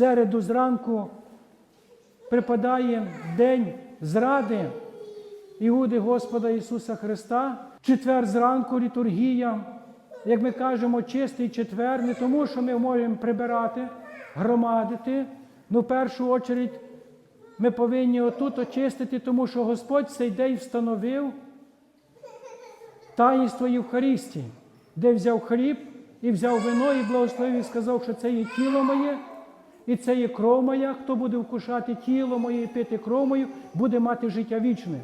середу зранку припадає день зради Іуди Господа Ісуса Христа. Четвер зранку літургія, як ми кажемо, чистий четвер, не тому, що ми можемо прибирати, громадити. Ну, в першу очередь, ми повинні отут очистити, тому що Господь цей день встановив таїнство Євхаристії, де взяв хліб і взяв вино, і благословив і сказав, що це є тіло моє, і це є кров моя. Хто буде вкушати тіло моє і пити кров мою, буде мати життя вічне.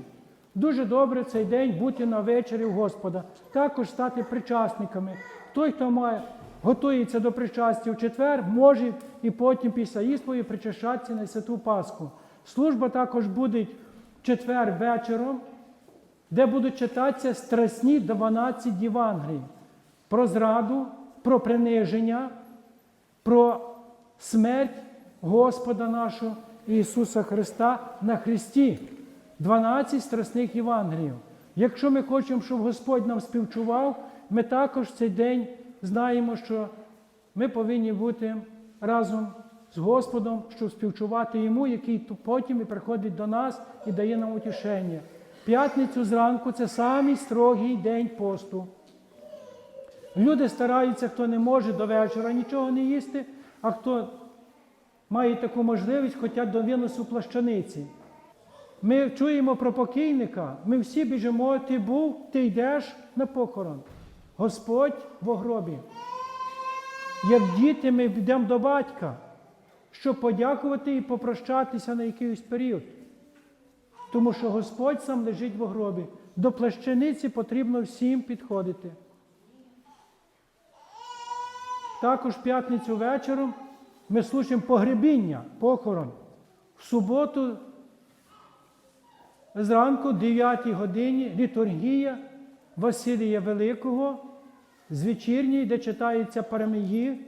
Дуже добре цей день бути на вечері у Господа, також стати причасниками. Той, хто має, готується до причастя в четвер, може і потім після іспові причащатися на святу Пасху. Служба також буде в четвер вечором, де будуть читатися страсні 12 Євангелій про зраду, про приниження, про смерть Господа нашого Ісуса Христа на Христі. 12 страсних Євангеліїв. Якщо ми хочемо, щоб Господь нам співчував, ми також цей день знаємо, що ми повинні бути разом з Господом, щоб співчувати Йому, який потім і приходить до нас і дає нам утішення. П'ятницю зранку це самий строгий день посту. Люди стараються, хто не може до вечора нічого не їсти, а хто має таку можливість, хоча до виносу плащаниці. Ми чуємо про покійника, ми всі біжимо, ти був, ти йдеш на похорон. Господь в гробі. Як діти, ми йдемо до батька, щоб подякувати і попрощатися на якийсь період. Тому що Господь сам лежить в гробі. До плащаниці потрібно всім підходити. Також п'ятницю вечором ми слухаємо погребіння, похорон. В суботу зранку, 9 годині, літургія Василія Великого з вечірньої, де читаються парамії.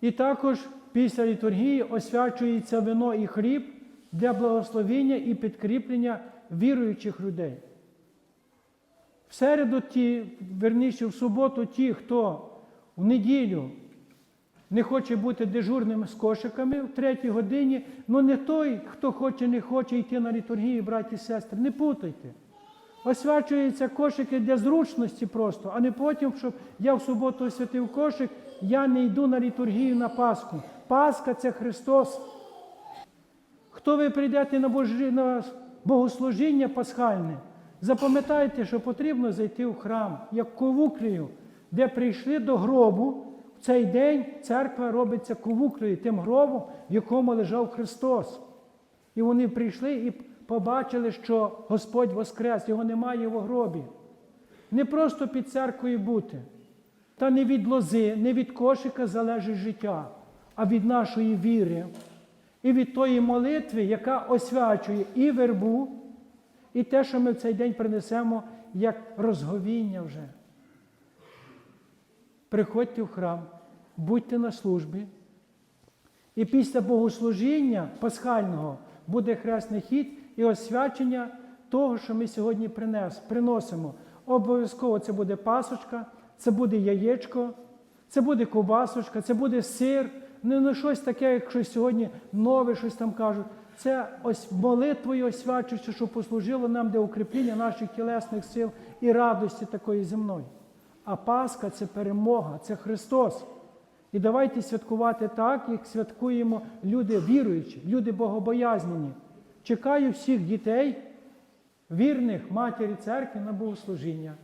І також після літургії освячується вино і хліб для благословення і підкріплення віруючих людей. В середу ті, верніше в суботу, ті, хто в неділю не хоче бути дежурним з кошиками в третій годині, ну не той, хто хоче, не хоче йти на літургію, браті і сестри, не путайте. Освячуються кошики для зручності просто, а не потім, щоб я в суботу освятив кошик, я не йду на літургію на Пасху. Пасха це Христос. Хто ви прийдете на, божі, на богослужіння пасхальне, запам'ятайте, що потрібно зайти в храм, як ковуклею, де прийшли до гробу. В цей день церква робиться ковуклею, тим гробом, в якому лежав Христос. І вони прийшли і побачили, що Господь воскрес, його немає в гробі. Не просто під церквою бути. Та не від лози, не від кошика залежить життя, а від нашої віри і від тої молитви, яка освячує і вербу, і те, що ми в цей день принесемо як розговіння вже. Приходьте в храм, будьте на службі. І після богослужіння пасхального буде хресний хід і освячення того, що ми сьогодні принес, приносимо. Обов'язково це буде пасочка, це буде яєчко, це буде ковбасочка, це буде сир. Не на щось таке, як щось сьогодні нове, щось там кажуть. Це ось молитвою освячується, що послужило нам для укріплення наших тілесних сил і радості такої земної. А Пасха це перемога, це Христос. І давайте святкувати так, як святкуємо люди віруючі, люди богобоязнені. Чекаю всіх дітей, вірних матері церкви на богослужіння.